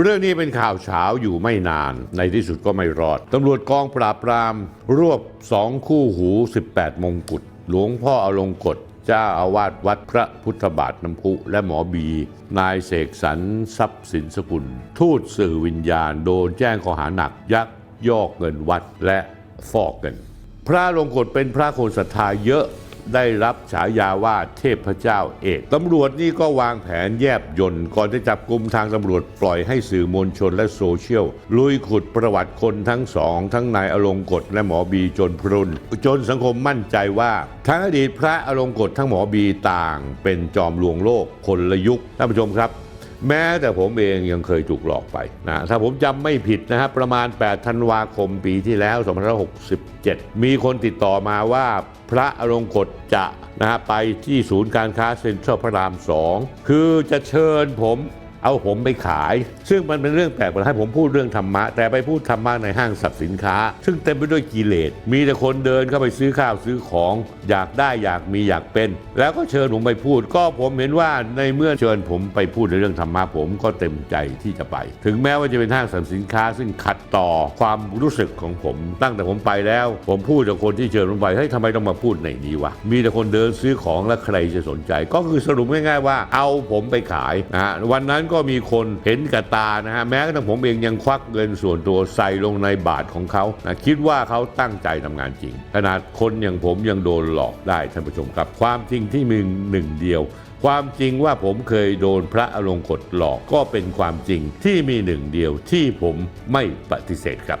เรื่องนี้เป็นข่าวเช้าอยู่ไม่นาน ในที่สุดก็ไม่รอด ตำรวจกองปราบปราม รวบสองคู่หู 18 มงกุฎหลวงพ่ออลงกฎเจ้าอาวาสวัดพระพุทธบาทน้ำพุ และหมอบี นายเสกสรรทรัพย์สินสกุล ทูตสื่อวิญญาณโดนแจ้งข้อหาหนักยักยอกเงินวัดและฟอกเงิน พระลงกฎเป็นพระคนศรัทธาเยอะ ได้รับฉายาว่าเทพเจ้าเอกตำรวจนี่ก็วางแผนแยบยนต์ก่อนจะจับกลุ่มทางตำรวจปล่อยให้สื่อมวลชนและโซเชียล ลุยขุดประวัติคนทั้งสอง ทั้งนายอลงกฎและหมอบีจนพรุนจนสังคมมั่นใจว่าทั้งอดีตพระอลงกฎทั้งหมอบีต่าง เป็นจอมลวงโลกคนละยุคท่านผู้ชมครับ แม้แต่ผมเองยังเคยถูกหลอกไปนะถ้าผมจำไม่ผิดนะครับประมาณ 8 ธันวาคมปีที่แล้ว 2567 มีคนติดต่อมาว่าพระอรงคตจะนะฮะไปที่ศูนย์การค้าเซ็นทรัลพระราม 2 คือจะเชิญผม เอาผมไปขาย ซึ่งมันเป็นเรื่องแปลกประหลาดให้ผมพูดเรื่องธรรมะ แต่ไปพูดธรรมะในห้างสรรพสินค้า ซึ่งเต็มไปด้วยกิเลสมีแต่คนเดินเข้าไปซื้อข้าวซื้อของ อยากได้อยากมีอยากเป็น แล้วก็เชิญผมไปพูด ก็ผมเห็นว่าในเมื่อเชิญผมไปพูดในเรื่องธรรมะผมก็เต็มใจที่จะไป ถึงแม้ว่าจะเป็นห้างสรรพสินค้า ซึ่งขัดต่อความรู้สึกของผม ตั้งแต่ผมไปแล้ว ผมพูดกับคนที่เชิญผมไปเฮ้ยทำไมต้องมาพูดในนี้วะมีแต่คนเดินซื้อของแล้วใครจะสนใจ ก็คือสรุปง่ายๆว่า เอาผมไปขายนะวันนั้นก็มีคนเห็นกับตานะฮะแม้กระทั่งผมเองยังควักเงินส่วนตัวใส่ลงในบาทของเขานะคิดว่าเขาตั้งใจทำงานจริง ขนาดคนอย่างผมยังโดนหลอกได้ท่านผู้ชมครับ ความจริงที่มีหนึ่งเดียว ความจริงว่าผมเคยโดนพระอลงกฎหลอกก็เป็นความจริงที่มีหนึ่งเดียวที่ผมไม่ปฏิเสธครับ